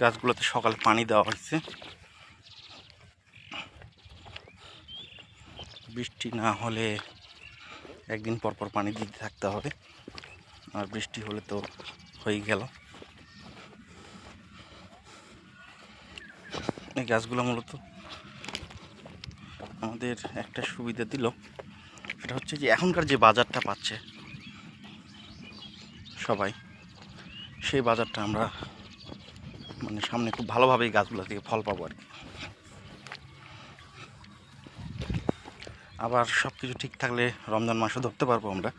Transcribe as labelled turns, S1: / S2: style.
S1: গাছগুলোতে সকালে পানি দেওয়া হয়েছে। বৃষ্টি না হলে একদিন পর পর পানি দিতে থাকতে হবে। আর বৃষ্টি হলে তো হয়ে গেল। এই গাছগুলো মূলত আমাদের একটা সুবিধা দিল। সেটা হচ্ছে যে এখনকার যে বাজারটা পাচ্ছে সবাই, সেই বাজারটা আমরা মানে সামনে খুব ভালোভাবে এই গাছগুলো থেকে ফল পাবো আর কি। আবার সব কিছু ঠিক থাকলে রমজান মাসও ধরতে পারব আমরা।